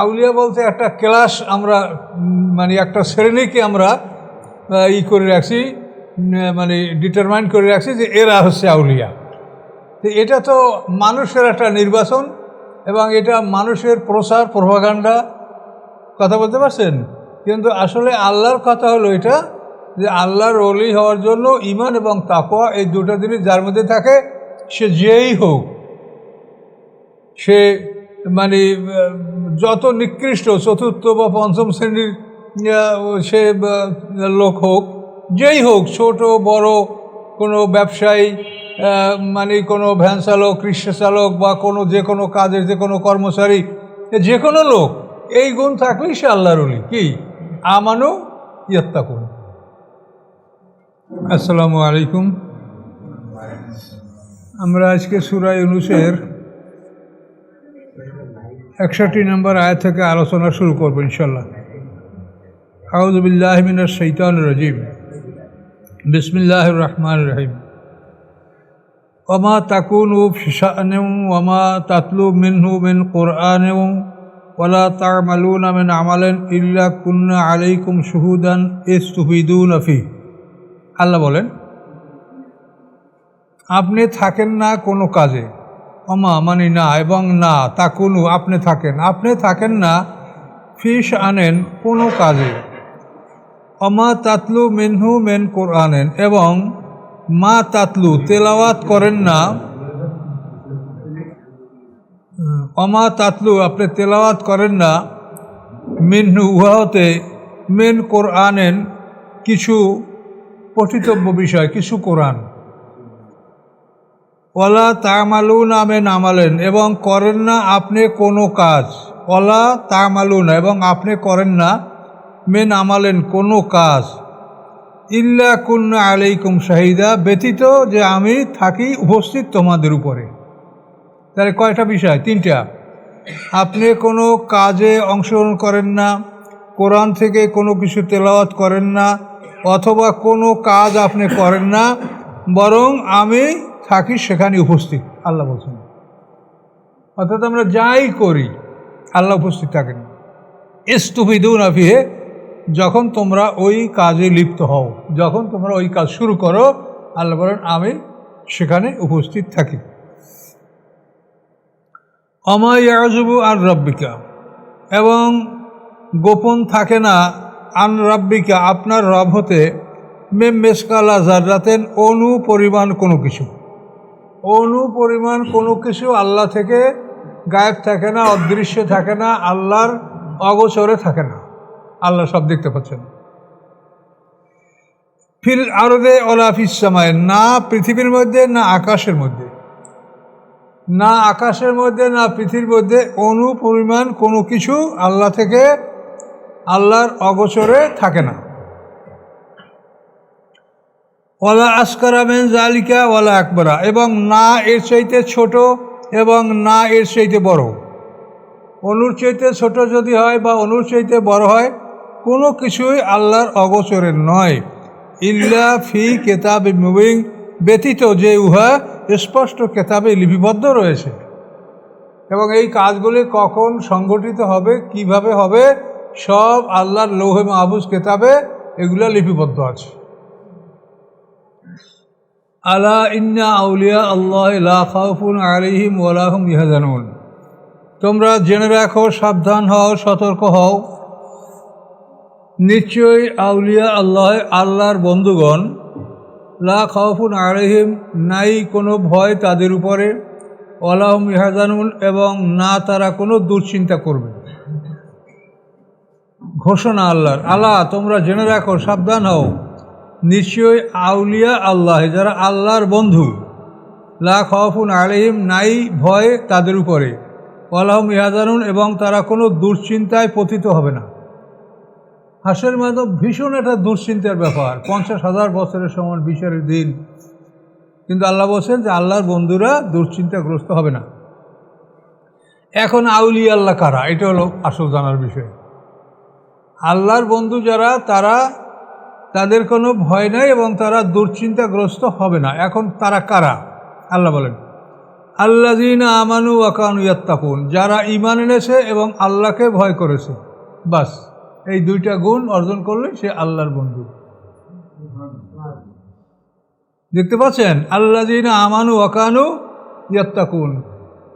আউলিয়া বলতে একটা ক্লাস আমরা মানে একটা শ্রেণীকে আমরা ই করে রাখছি মানে ডিটারমাইন করে রাখছি যে এরা হচ্ছে আউলিয়া। তো এটা তো মানুষের একটা নির্বাচন এবং এটা মানুষের প্রচার প্রভাগান্ডা কথা বলতে পারছেন? কিন্তু আসলে আল্লাহর কথা হলো এটা, যে আল্লাহর অলি হওয়ার জন্য ইমান এবং তাকোয়া এই দুটো জিনিস যার মধ্যে থাকে, সে যেই হোক, সে মানে যত নিকৃষ্ট চতুর্থ বা পঞ্চম শ্রেণির সে লোক হোক, যেই হোক, ছোট, বড়, কোনো ব্যবসায়ী মানে কোনো ভ্যান চালক, রিক্সা চালক বা কোনো যে কোনো কাজের, যে কোনো কর্মচারী, যে কোনো লোক, এই গুণ থাকলেই সে আল্লাহর অলি কি? আমানু ইয়াত্তাকুন। আসসালামু আলাইকুম। আমরা আজকে সুরাই অনুসের একষট্টি নম্বর আয় থেকে আলোচনা শুরু করব ইনশাল্লাহ আউজবিল্লাহ মিনার শৈতান রাজিম। বিসমিল্লাহ রহমান রহিম। ওমা তাকুন ফিসানেও ওমা তাতলু মিনহু মিন কোরআনেও ওলা তামালুন মিন আমালেন ইল্লা কুন্না আলাইকুম শুহুদান ইস্তুফিদুন আফি আল্লাহ বলেন, আপনি থাকেন না কোনো কাজে। অমা মানে না, এবং না, তা কোনো, আপনি থাকেন। আপনি থাকেন না ফিস আনেন কোনো কাজে। অমা তাতলু মেনহু মেন কোরআনেন, এবং মা তাতলু, তেলাওয়াত করেন না। অমা তাতলু, আপনি তেলাওয়াত করেন না। মিনহু উহাতে মেন কোরআনেন কিছু পঠিতব্য বিষয়, কিছু কোরআন। ওলা তামালুন আমে নামালেন এবং করেন না আপনি কোনো কাজ। ওলা তামালুন, এবং আপনি করেন না মেন আমালেন কোনো কাজ। ইল্লা কুন্না আলাইকুম শাহিদা, ব্যতীত যে আমি থাকি উপস্থিত তোমাদের উপরে। তাহলে কয়টা বিষয়? তিনটা। আপনি কোনো কাজে অংশগ্রহণ করেন না, কোরআন থেকে কোনো কিছু তেলাওয়াত করেন না, অথবা কোনো কাজ আপনি করেন না, বরং আমি থাকি সেখানে উপস্থিত, আল্লাহ বলছেন। অর্থাৎ আমরা যাই করি, আল্লাহ উপস্থিত থাকেন। ইস্তুফিদুন আফিহে যখন তোমরা ওই কাজে লিপ্ত হও, যখন তোমরা ওই কাজ শুরু করো, আল্লাহ বলেন, আমি সেখানে উপস্থিত থাকি। অমায়াজুবু আর রব্বিকা, এবং গোপন থাকে না আন রব্বিকা, আপনার রব হতে মেম মেসকালা জার্রাতেন অনু পরিমাণ কোনো কিছু। অনু পরিমাণ কোনো কিছু আল্লাহ থেকে গায়েব থাকে না, অদৃশ্য থাকে না, আল্লাহর অগোচরে থাকে না। আল্লাহ সব দেখতে পাচ্ছেন। ফিল অলাফিস সময় না পৃথিবীর মধ্যে, না আকাশের মধ্যে। না আকাশের মধ্যে, না পৃথিবীর মধ্যে অনু পরিমাণ কোনো কিছু আল্লাহ থেকে আল্লাহর অগোচরে থাকে না। ওলা আসকারা মেন জালিকা ওলা আকবরা, এবং না এর চাইতে ছোট এবং না এর চাইতে বড়। অনুর চাইতে ছোট যদি হয় বা অনুর চাইতে বড় হয়, কোনো কিছুই আল্লাহর অগোচরের নয়। ইল্লা ফি কেতাব মুবিং ব্যতীত যে উহা স্পষ্ট কেতাবে লিপিবদ্ধ রয়েছে। এবং এই কাজগুলি কখন সংগঠিত হবে, কীভাবে হবে, সব আল্লাহর লৌহে মাহবুজ কেতাবে এগুলো লিপিবদ্ধ আছে। আলা ইন্না আউলিয়া আল্লাহ লা খাউফুন আলাইহিম ওয়ালাহুম ইহাজানুন। তোমরা জেনে রাখো, সাবধান হও, সতর্ক হও। নিশ্চয়ই আউলিয়া আল্লাহ আল্লাহর বন্ধুগণ, লা খাউফুন আলাইহিম নাই কোনো ভয় তাদের উপরে ওয়ালাহুম ইহাজানুন এবং না তারা কোনো দুশ্চিন্তা করবে। ঘোষণা আল্লাহর। আল্লাহ, তোমরা জেনে রাখো, সাবধান হও। নিশ্চয়ই আউলিয়া আল্লাহ, যারা আল্লাহর বন্ধু। লা খফুন আলহিম নাই ভয় তাদের উপরে। আল্লাহম ইহাজানুন এবং তারা কোনো দুশ্চিন্তায় পতিত হবে না। হাসের মাধ্যম ভীষণ একটা দুশ্চিন্তার ব্যাপার। পঞ্চাশ হাজার বছরের সমান বিচারের দিন। কিন্তু আল্লাহ বলছেন যে আল্লাহর বন্ধুরা দুশ্চিন্তাগ্রস্ত হবে না। এখন আউলি আল্লাহ কারা? এটা হলো আসল জানার বিষয়। আল্লাহর বন্ধু যারা, তারা তাদের কোনো ভয় নাই এবং তারা দুশ্চিন্তাগ্রস্ত হবে না। এখন তারা কারা? আল্লাহ বলেন আল্লাদিনা আমানু ওয়াকানু ইয়াত্তাকুন যারা ইমান এনেছে এবং আল্লাহকে ভয় করেছে। বাস, এই দুইটা গুণ অর্জন করলে সে আল্লাহর বন্ধু। দেখতে পাচ্ছেন? আল্লাদিনা আমানু ওয়াকানু ইয়াত্তাকুন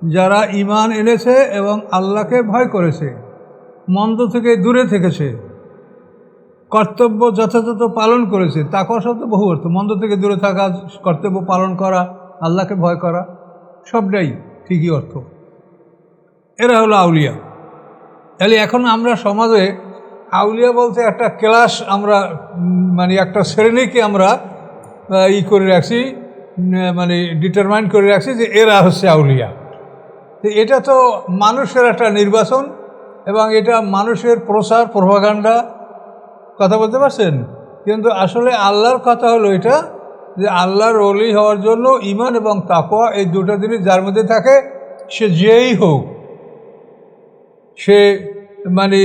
যারা ইমান এনেছে এবং আল্লাহকে ভয় করেছে, মন্দ থেকে দূরে থেকেছে। কর্তব্য যথাযথ পালন করেছে তাকওয়া শব্দ? বহু অর্থ মন্দ থেকে দূরে থাকা, কর্তব্য পালন করা, আল্লাহকে ভয় করা, সবটাই ঠিকই অর্থ। এরা হলো আউলিয়া। তাহলে এখন আমরা সমাজে, আউলিয়া বলতে একটা ক্লাস আমরা মানে একটা শ্রেণীকে আমরা ই করে রাখছি মানে ডিটারমাইন করে রাখছি যে এরা হচ্ছে আউলিয়া। তো এটা তো মানুষের একটা নির্বাচন এবং এটা মানুষের প্রচার প্রভাগান্ডা কথা বলতে পারছেন? কিন্তু আসলে আল্লাহর কথা হলো এটা, যে আল্লাহর অলি হওয়ার জন্য ইমান এবং তাকোয়া এই দুটো জিনিস যার মধ্যে থাকে, সে যেই হোক, সে মানে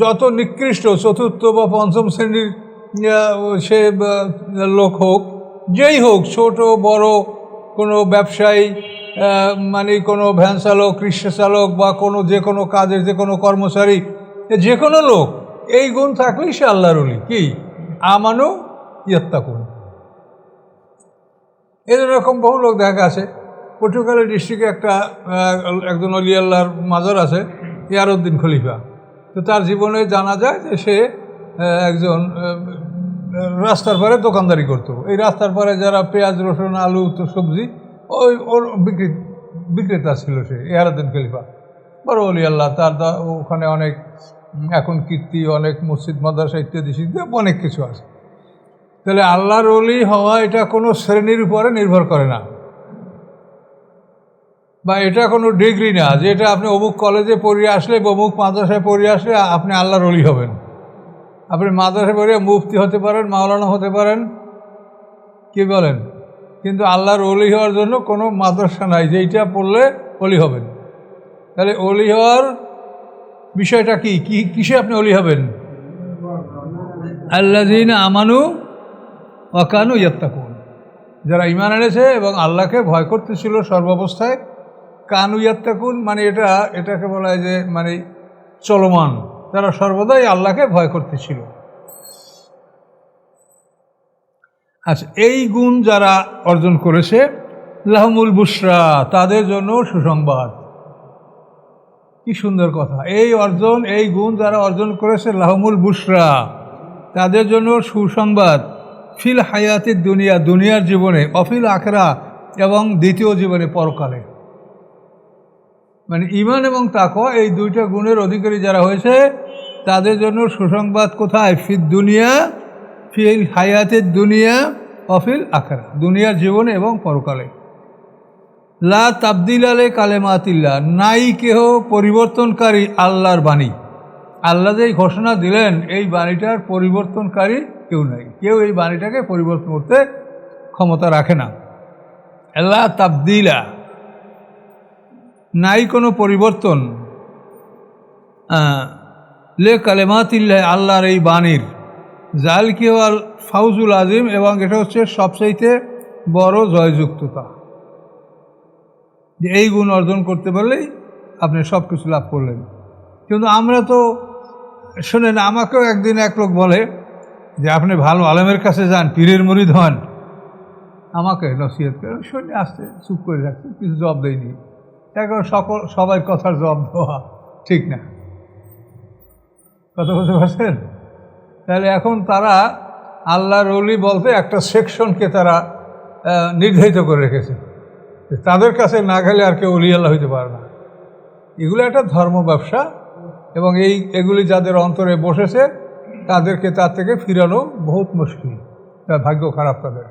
যত নিকৃষ্ট চতুর্থ বা পঞ্চম শ্রেণির সে লোক হোক, যেই হোক, ছোট, বড়, কোনো ব্যবসায়ী মানে কোনো ভ্যান চালক, রিক্সা চালক বা কোনো যে কোনো কাজের যে কোনো কর্মচারী, যে কোনো লোক এই গুণ থাকলেই সে আল্লাহর অলি কি? আমানু ইয়াত্তাকুন। এরকম বহু লোক দেখা আছে পটুয়াখালী ডিস্ট্রিক্টে একটা একজন অলি আল্লাহর মাজার আছে, ইয়ারউদ্দিন খলিফা। তো তার জীবনে জানা যায় যে সে একজন রাস্তার পারে দোকানদারি করতো। এই রাস্তার পারে যারা পেঁয়াজ, রসুন, আলু সবজি, ওই, ওর বিক্রি, বিক্রেতা ছিল সে, ইয়ারউদ্দিন খলিফা। বড় অলি আল্লাহ, তার ওখানে অনেক এখন কীর্তি, অনেক মসজিদ, মাদ্রাসা ইত্যাদি সিদ্ধান্ত অনেক কিছু আছে। তাহলে আল্লাহর অলি হওয়া এটা কোনো শ্রেণির উপরে নির্ভর করে না। বা এটা কোনো ডিগ্রি না, যে এটা আপনি অমুক কলেজে পড়িয়ে আসলে বা অমুক মাদ্রাসায় পড়িয়ে আসলে আপনি আল্লাহর অলি হবেন। আপনি মাদ্রাসায় পড়িয়ে মুফতি হতে পারেন, মাওলানা হতে পারেন, কি বলেন? কিন্তু আল্লাহর অলি হওয়ার জন্য কোনো মাদ্রাসা নাই যে এইটা পড়লে অলি হবেন। তাহলে অলি হওয়ার বিষয়টা কি? কি, কিসে আপনি অলি হবেন? আল্লাদিন আমানু অকানু ইয়াত্তাকুন। যারা ইমান এনেছে এবং আল্লাহকে ভয় করতেছিল সর্বাবস্থায়, কানু ইয়াত্তাকুন মানে এটা, এটাকে বলা হয় যে মানে চলমান। তারা সর্বদাই আল্লাহকে ভয় করতেছিল। আচ্ছা এই গুণ যারা অর্জন করেছে, লাহমুল বুসরা তাদের জন্য সুসংবাদ। কি সুন্দর কথা। এই অর্জন, এই গুণ যারা অর্জন করেছে, লাহমুল বুসরা তাদের জন্য সুসংবাদ। ফিল হায়াতের দুনিয়া, দুনিয়ার জীবনে, অফিল আখরা এবং দ্বিতীয় জীবনে পরকালে। মানে ইমান এবং তাকওয়া, এই দুইটা গুণের অধিকারী যারা হয়েছে, তাদের জন্য সুসংবাদ কোথায়? ফির দুনিয়া, ফিল হায়াতের দুনিয়া, অফিল আখরা। দুনিয়ার জীবনে এবং পরকালে। লা তাবদিল আলে কালেমাতিল্লা নাই কেহ পরিবর্তনকারী আল্লাহর বাণী। আল্লাহ যেই ঘোষণা দিলেন, এই বাণীটার পরিবর্তনকারী কেউ নাই। কেউ এই বাণীটাকে পরিবর্তন করতে ক্ষমতা রাখে না। আল্লাহ তাবদিলা, নাই কোনো পরিবর্তন লে কালেমাতিল্লাহ আল্লাহর এই বাণীর। জাল কেওয়াল ফাউজুল আজিম, এবং এটা হচ্ছে সবচাইতে বড় জয়যুক্ততা। যে এই গুণ অর্জন করতে পারলেই আপনি সব কিছু লাভ করলেন। কিন্তু আমরা তো, শোনেন, আমাকেও একদিন এক লোক বলে যে, আপনি ভালো আলেমের কাছে যান, পীরের মরিদ হন। আমাকে নসিহত করে শুনে আসতে চুপ করে রাখছি, কিছু জবাব দেয়নি। এখন সকল, সবাই কথার জবাব দেওয়া ঠিক না। কথা বলতে পারছেন? তাহলে এখন তারা আল্লাহর অলি বলতে একটা সেকশনকে তারা নির্ধারিত করে রেখেছে। তাদের কাছে না গেলে আর কেউ অলি আল্লাহ হইতে পারে না। এগুলো একটা ধর্ম ব্যবসা এবং এই, এগুলি যাদের অন্তরে বসেছে, তাদেরকে তার থেকে ফিরানো বহুত মুশকিল। তার ভাগ্য খারাপ তাদের।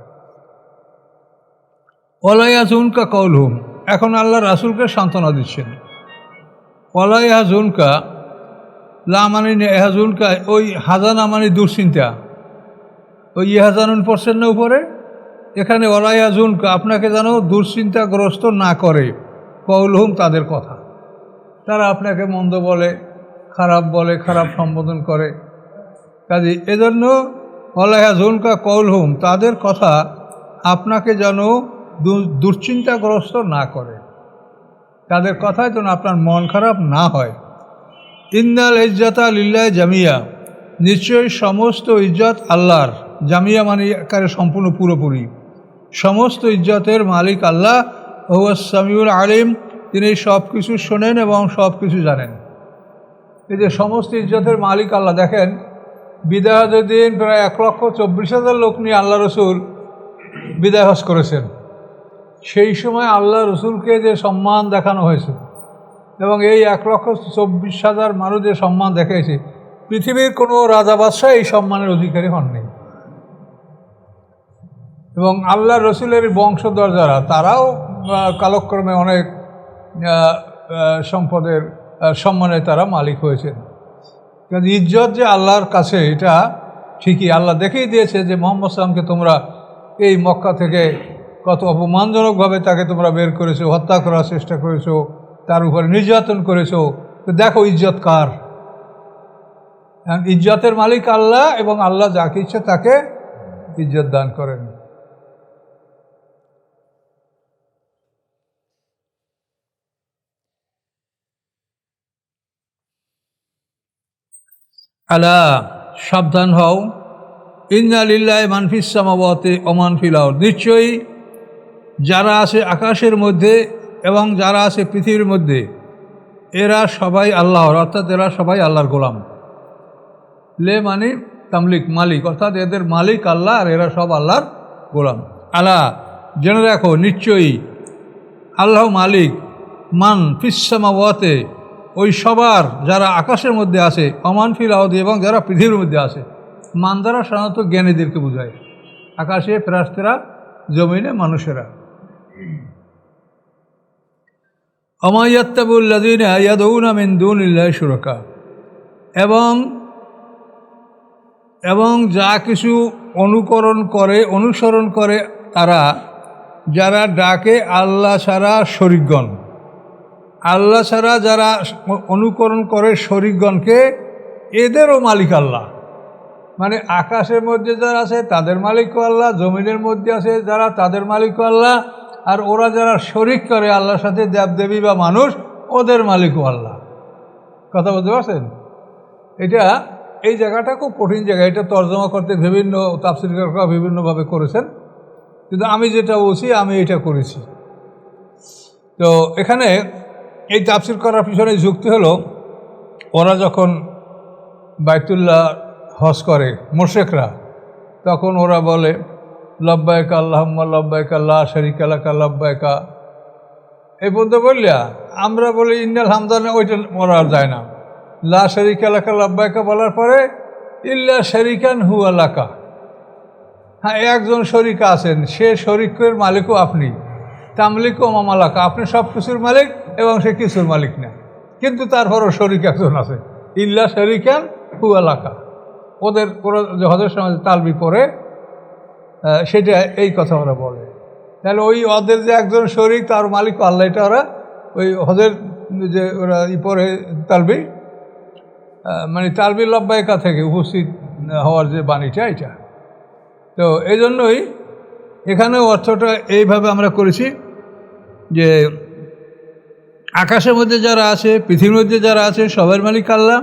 ওলাইয়াজুনকা কৌলহুম এখন আল্লাহ রাসুলকে সান্ত্বনা দিচ্ছেন। ওলাইয়াজুনকা লা মানে এহাজুনকা ওই হাজানা মানে দুশ্চিন্তা। ওই ইহাজানুন পড়ছেন না উপরে? এখানে ওলাইয়াজুনকা আপনাকে যেন দুশ্চিন্তাগ্রস্ত না করে, কৌলহুম তাদের কথা। তারা আপনাকে মন্দ বলে, খারাপ বলে, খারাপ সম্বোধন করে। কাজে এজন্য অলাহা জুনকা কৌলহুম, তাদের কথা আপনাকে যেন দুশ্চিন্তাগ্রস্ত না করে। তাদের কথায় যেন আপনার মন খারাপ না হয়। ইন্দাল ইজ্জতা লিল্লাহ জামিয়া, নিশ্চয়ই সমস্ত ইজ্জত আল্লাহর। জামিয়া মানে একারে সম্পূর্ণ পুরোপুরি। সমস্ত ইজ্জতের মালিক আল্লাহ ও সামিউল আলিম, তিনি সব কিছু শোনেন এবং সব কিছু জানেন। এই যে সমস্ত ইজ্জতের মালিক আল্লাহ, দেখেন, বিদায় দিন প্রায় এক লক্ষ চব্বিশ হাজার লোক নিয়ে আল্লাহ রসুল বিদায় করেছেন। সেই সময় আল্লাহ রসুলকে যে সম্মান দেখানো হয়েছে এবং এই এক লক্ষ চব্বিশ হাজার মানুষ যে সম্মান দেখিয়েছে পৃথিবীর কোনো রাজা বাদশাহ এই সম্মানের অধিকারী হননি। এবং আল্লাহ রসুলের বংশধর যারা, তারাও কালক্রমে অনেক সম্পদের সম্মানে তারা মালিক হয়েছেন। কিন্তু ইজ্জত যে আল্লাহর কাছে, এটা ঠিকই। আল্লাহ দেখেই দিয়েছে যে মোহাম্মদ সালামকে তোমরা এই মক্কা থেকে কত অপমানজনকভাবে তাকে তোমরা বের করেছ, হত্যা করার চেষ্টা করেছ, তার উপরে নির্যাতন করেছ। তো দেখো ইজ্জত কার। ইজ্জতের মালিক আল্লাহ এবং আল্লাহ যাকে ইচ্ছে তাকে ইজ্জত দান করেন। আলা, সাবধান হও। ইন্না লিল্লাহ মানফিস সামাবতে ওমান ফিলাও নিশ্চয়ই যারা আছে আকাশের মধ্যে এবং যারা আছে পৃথিবীর মধ্যে, এরা সবাই আল্লাহর, অর্থাৎ এরা সবাই আল্লাহর গোলাম। লে মানে তামলিক, মালিক, অর্থাৎ এদের মালিক আল্লাহ আর এরা সব আল্লাহর গোলাম। আলা, জেনে রাখো, নিশ্চয়ই আল্লাহ মালিক মান ফিসামাওয়াতে ওই সবার যারা আকাশের মধ্যে আছে, অমান ফিল আহদি এবং যারা পৃথিবীর মধ্যে আছে মান দ্বারা সাধারণত জ্ঞানীদেরকে বোঝায়। আকাশে ফেরাস্তেরা, জমিনে মানুষেরা। অমাইয়াত্তাবুল্লাদিন সুরকা এবং এবং যা কিছু অনুকরণ করে, অনুসরণ করে তারা, যারা ডাকে আল্লাহ ছাড়া শরিকগণ আল্লাহ ছাড়া যারা অনুকরণ করে শরিকগণকে এদেরও মালিক আল্লাহ। মানে আকাশের মধ্যে যারা আছে, তাদের মালিকও আল্লাহ, জমিনের মধ্যে আছে যারা, তাদের মালিকও আল্লাহ, আর ওরা যারা শরিক করে আল্লাহর সাথে দেবদেবী বা মানুষ, ওদের মালিকও আল্লাহ। কথা বলতে পারছেন? এটা এই জায়গাটা খুব কঠিন জায়গা। এটা তর্জমা করতে বিভিন্ন তাফসিরকাররা বিভিন্নভাবে করেছেন। কিন্তু আমি যেটা বলছি, আমি এটা করেছি। তো এখানে এই তাফসির করার পিছনে যুক্তি হলো, ওরা যখন বাইতুল্লাহ হজ করে মোশেকরা তখন ওরা বলে লব্বায়কা আল্লাহম্মা লব্বায়কা আল্লাহ শরিক আলাকা লব্বায়কা এই পর্যন্ত বললিয়া, আমরা বলি, ইন্নাল হামদানে ওইটা বলা যায় না। লা শরিক আলাকা লব্বায়কা বলার পরে, ইল্লা শরিকান হু আলাকা হ্যাঁ একজন শরিকা আছেন, সে শরিকের মালিকও আপনি। তামলিকও মামালাকা, আপনি সব কিছুর মালিক। এবং সে কিছুর মালিক না। কিন্তু তারপরও শরিক একজন আছে। ইল্লা শরিকান হু আলাকা ওদের যে হজের সময় তালবি পরে সেটা এই কথা ওরা বলে। তাহলে ওই ওদের যে একজন শরিক, তার মালিক আল্লাহ, এটা ওরা ওই হজের যে ওরা ই পরে তালবি মানে তালবি লব্বায়কা থেকে উপস্থিত হওয়ার যে বাণীটা, এটা। তো এই জন্যই এখানে অর্থটা এইভাবে আমরা করেছি যে আকাশের মধ্যে যারা আছে, পৃথিবীর মধ্যে যারা আছে, সবার মালিক আল্লাহ।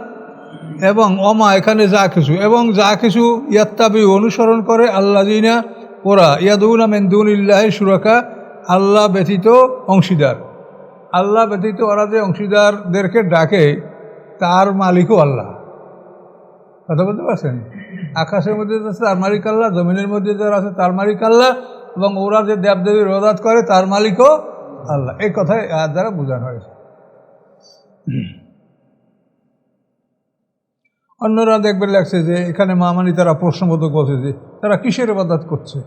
এবং অমা এখানে যা কিছু। এবং যা কিছু ইয়াত্তাবি অনুসরণ করে আল্লাহ জিনা ওরা ইয়াদুনা মেন্দুন ইল্লাহ সুরাকা আল্লাহ ব্যতীত অংশীদার। আল্লাহ ব্যতীত ওরা যে অংশীদারদেরকে ডাকে, তার মালিকও আল্লাহ। কথা বলতে পারছেন? আকাশের মধ্যে আছে, তার মালিক আল্লাহ। জমিনের মধ্যে যারা আছে, তার মালিক আল্লাহ। এবং ওরা যে দেবদেবীর রোদাত করে, তার মালিকও আল্লাহ। এই কথাই আর দ্বারা বোঝানো হয়েছে। অন্যরা দেখবে লাগছে যে এখানে মামানি তারা প্রশ্নবোধক বলছে যে তারা কিসের ইবাদত করছে?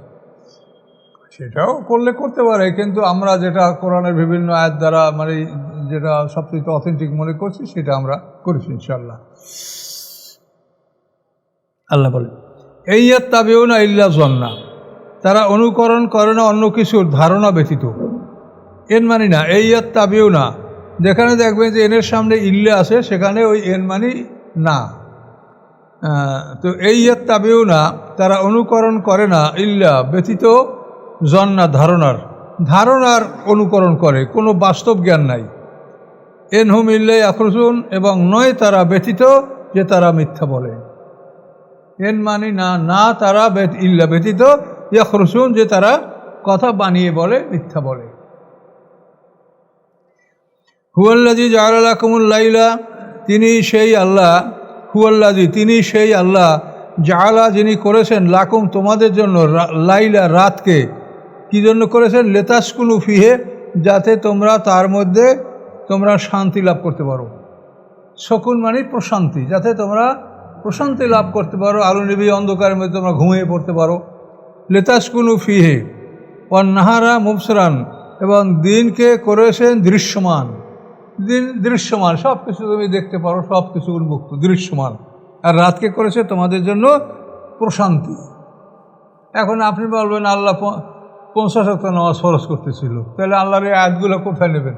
সেটাও করলে করতে পারে, কিন্তু আমরা যেটা কোরআনের বিভিন্ন আয়াত দ্বারা মানে যেটা সবচেয়ে অথেন্টিক মনে করছি, সেটা আমরা করেছি ইনশাল্লাহ আল্লাহ বলে, এই ইয়াত তাবেও না ইল্লা জন্না। তারা অনুকরণ করে না, অন্য কিছুর ধারণা ব্যতীত। এন মানি না, এই ইয়াত তাবেও না। যেখানে দেখবেন যে এনের সামনে ইল্লে আছে, সেখানে ওই এন মানি না। তো এই ইয়াত তাবেও না, তারা অনুকরণ করে না ইল্লা, ব্যতীত জন্না, ধারণার। ধারণার অনুকরণ করে, কোনো বাস্তব জ্ঞান নাই। এনহুম ইল্লে আখরসুন এবং নয় তারা ব্যতীত যে তারা মিথ্যা বলে। এন মানি না না তারা ইল্লা ব্যতীত ইয়াখরসুন যে তারা কথা বানিয়ে বলে, মিথ্যা বলে। হুয়াল্লাজি লাইলা, তিনি সেই আল্লাহ হুয়াল্লাজি তিনি সেই আল্লাহ জাহালা যিনি করেছেন লাকুম, তোমাদের জন্য লাইলা, রাতকে। কি জন্য করেছেন? লেতাসকুনু ফিহে, যাতে তোমরা তার মধ্যে তোমরা শান্তি লাভ করতে পারো। শকুন মানে প্রশান্তি, যাতে তোমরা প্রশান্তি লাভ করতে পারো। আলো নিবি অন্ধকারের মধ্যে তোমরা ঘুমিয়ে পড়তে পারো। লেতাসকুনু ফিহে নাহারা মুফসরান এবং দিনকে করেছেন দৃশ্যমান। দৃশ্যমান সব কিছু তুমি দেখতে পারো সব কিছু উন্মুক্ত, দৃশ্যমান। আর রাতকে করেছে? তোমাদের জন্য প্রশান্তি। এখন আপনি বলবেন, আল্লাহ পঞ্চাশ শত নামাজ ফরজ করতেছিল। তাহলে আল্লাহর এই আয়াতগুলো কোথায় নেবেন?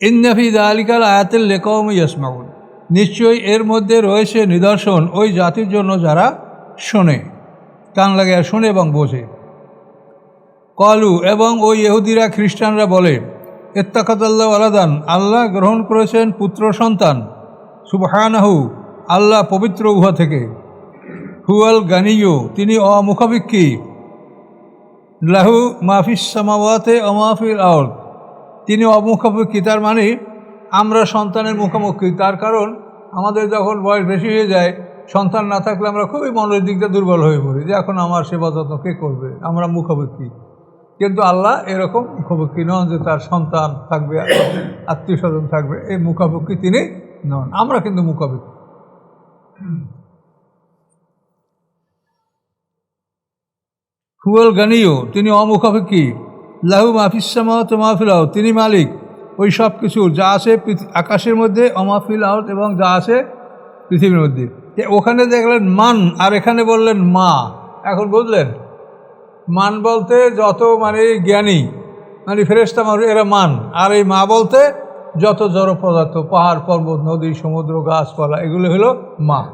ইন্নাফি আলিকাল আয়াতের লেকম ইয়াসমাউন। নিশ্চয়ই এর মধ্যে রয়েছে নিদর্শন ওই জাতির জন্য যারা শোনে। কান লাগিয়ে শোনে এবং বোঝে। কলু এবং ওই ইহুদিরা খ্রিস্টানরা বলে এত্তাকাতাল্লাহ আলাদান, আল্লাহ গ্রহণ করেছেন পুত্র সন্তান। সুবহানাহু, আল্লাহ পবিত্র উহা থেকে। হুয়াল গানিয়ু তিনি অমুখাভিক্ষী লাহু মাফিস সামাওয়াতে অমাফিল আউল তিনি অমুখাভিক্ষী তার মানে আমরা সন্তানের মুখোমুখি। তার কারণ আমাদের যখন বয়স বেশি হয়ে যায়, সন্তান না থাকলে আমরা খুবই মনের দিক দিয়ে দুর্বল হয়ে পড়ি। যে এখন আমার সেবা যত্ন কে করবে? আমরা মুখোমুখি কিন্তু আল্লাহ এরকম মুখোমুখি নন যে তার সন্তান থাকবে আত্মীয় স্বজন থাকবে, এই মুখামুখি তিনি নন। আমরা কিন্তু মুখামুখি হুয়াল গানিও তিনি অমুখাপেক্ষী। লাহু মাফিসামাহত মাহফিল আহত তিনি মালিক। ওই সব কিছুর যা আছে আকাশের মধ্যে অমাফিল আহত এবং যা আছে পৃথিবীর মধ্যে। ওখানে দেখলেন মান, আর এখানে বললেন মা। এখন বুঝলেন? মান বলতে যত মানে জ্ঞানী মানে ফেরেস্তা মানুষ, এরা মান। আর এই মা বলতে যত জড় পদার্থ, পাহাড়, পর্বত, নদী, সমুদ্র, গাছপালা, এগুলো হলো মা।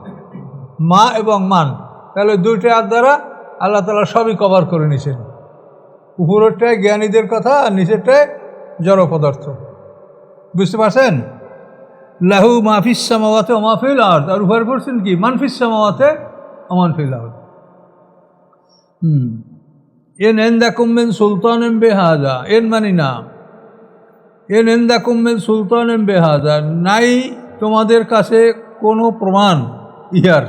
মা এবং মান। তাহলে দুইটা হাত দ্বারা আল্লাহ তালা সবই কভার করে নিছেন। উপরেরটায় জ্ঞানীদের কথা আর নিচেরটায় জড় পদার্থ। বুঝতে পারছেন? লাহু মাহফিস সামাওয়াতে অমাফিল আর্থ আর উপরে পড়ছেন কি? মানফিস সামাওয়াতে অমানফিল আর্থ হুম। এন এন্দা কুম্বেন সুলতান এম বেহাজা এন মানি না। এন এন্দা কুম্বেন সুলতান এম বেহাজা নাই তোমাদের কাছে কোনো প্রমাণ ইহার।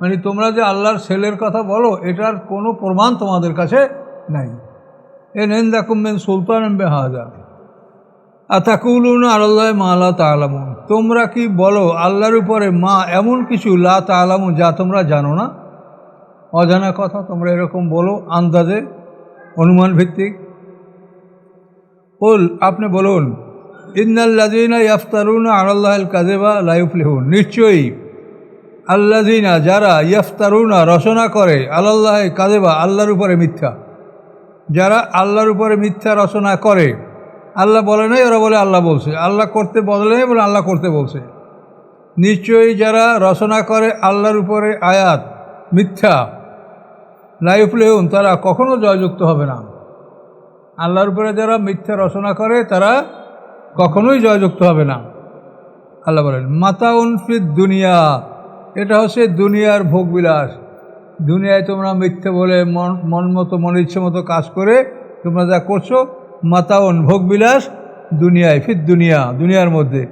মানে তোমরা যে আল্লাহর ছেলের কথা বলো, এটার কোনো প্রমাণ তোমাদের কাছে নাই। এন এন্দা কুম্বেন সুলতান এম বেহাজা আতাকুলুন আল্লাহ মা আল্লাহ তালামুন। তোমরা কি বলো, আল্লাহর উপরে মা এমন কিছু লা তালামুন যা তোমরা জানো না? অজানা কথা, তোমরা এরকম বলো, আন্দাজে অনুমান ভিত্তিক বল আপনি বলুন ইন্নাল্লাজিনা ইয়াফতারুনা আল্লাহ কাজেবা লাইফলেহুন নিশ্চয়ই আল্লাজিনা যারা ইয়াফতারুনা, রচনা করে আল্লাহ কাজেবা আল্লাহর উপরে মিথ্যা। যারা আল্লাহর উপরে মিথ্যা রচনা করে, আল্লাহ বলে নাই, ওরা বলে আল্লাহ বলছে। আল্লাহ করতে বলে নাই, বলে আল্লাহ করতে বলছে। নিশ্চয়ই যারা রচনা করে, আল্লাহর উপরে আয়াত, মিথ্যা লাইফলেহুন তারা কখনো জয়যুক্ত হবে না। আল্লাহর উপরে যারা মিথ্যা রচনা করে, তারা কখনোই জয়যুক্ত হবে না। আল্লাহ বলেন, মাতাউন ফিদ দুনিয়া। এটা হচ্ছে দুনিয়ার ভোগবিলাস। দুনিয়ায় তোমরা মিথ্যে বলে মন মন মতো, মন ইচ্ছে মতো কাজ করে তোমরা যা করছ, মাতাউন ভোগবিলাস দুনিয়ায়, ফিদ দুনিয়া, দুনিয়ার মধ্যে।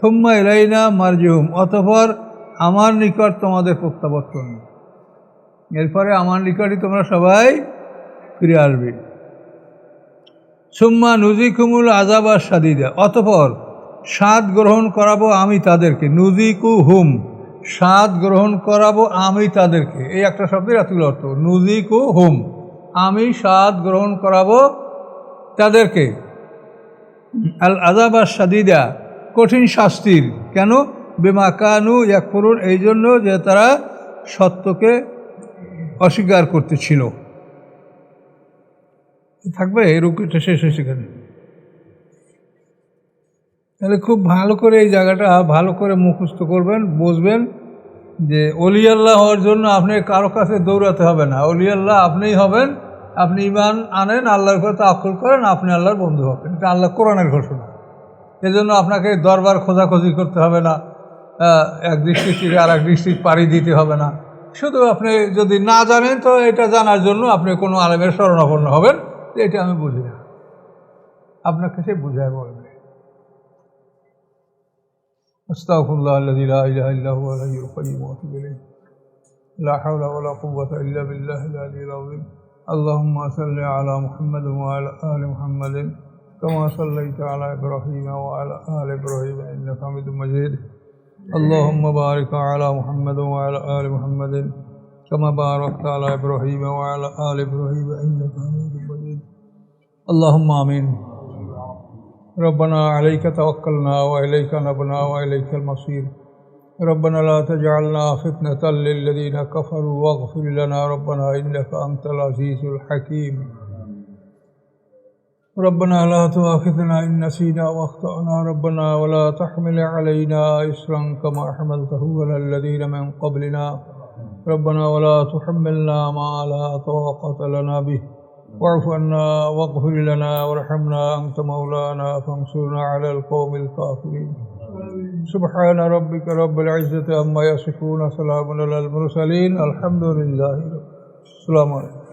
থুম্মা এলাইনা মারজুহুম অতপর আমার নিকট তোমাদের প্রত্যাবর্তন। এরপরে আমার নিকটই তোমরা সবাই ফিরে আসবে। সুম্মা নুজিকুমুল আজাবা সাদিদা অতপর স্বাদ গ্রহণ করাবো আমি তাদেরকে। নুজিকু হুম স্বাদ গ্রহণ করাবো আমি তাদেরকে। এই একটা শব্দের এতগুলো অর্থ। নুজিকু হুম আমি স্বাদ গ্রহণ করাবো তাদেরকে। আল আজাবা সাদিদা কঠিন শাস্তির। কেন? বেমা কানু ইয়াকফরুন, এই জন্য যে তারা সত্যকে অস্বীকার করতেছিল। থাকবে রুকিটা শেষ হয়েছে সেখানে তাহলে খুব ভালো করে এই জায়গাটা ভালো করে মুখস্থ করবেন, বুঝবেন যে অলি আল্লাহ হওয়ার জন্য আপনি কারও কাছে দৌড়াতে হবে না। অলি আল্লাহ আপনিই হবেন, আপনি ইমান আনেন, আল্লাহর কথা আকুল করেন, আপনি আল্লাহর বন্ধু হবেন। এটা আল্লাহ কোরআনের ঘোষণা। এজন্য আপনাকে দরবার খোঁজাখোঁজি করতে হবে না এক ডিস্ট্রিক্ট থেকে আর এক ডিস্ট্রিক্ট পাড়ি দিতে হবে না। শুধু আপনি যদি না জানেন, তো এটা জানার জন্য আপনি কোনো আলেমের স্মরণাপন্ন হবেন, এটা আমি বুঝি না। আপনাকে সে বুঝায় বলবে। আস্তাগফিরুল্লাহ আল্লাযী লা লা হাওলা ওয়া লা কুওয়াতা ইল্লা বিল্লাহিল আলিয়্যিল আযীম। اللهم আল্লাহ على محمد وعلى آل محمد كما صليت على إبراهيم وعلى اللهم بارك على محمد وعلى آل محمد كما باركت على إبراهيم وعلى آل إبراهيم إنك حميد مجيد. اللهم آمين. ربنا عليك توكلنا وإليك نبنا وإليك المصير. ربنا لا تجعلنا فتنة للذين كفروا واغفر لنا ربنا إنك أنت العزيز الحكيم. ربنا لا تؤاخذنا إن نسينا وأخطأنا ربنا ولا تحمل علينا إسرا كما حملته على الذين من قبلنا. ربنا ولا تحملنا ما لا طاقة لنا به. واعف عنا واغفر لنا وارحمنا أنت مولانا فانصرنا على القوم الكافرين. سبحان ربك رب العزة عما يصفون سلام على المرسلين. الحمد لله السلام عليكم.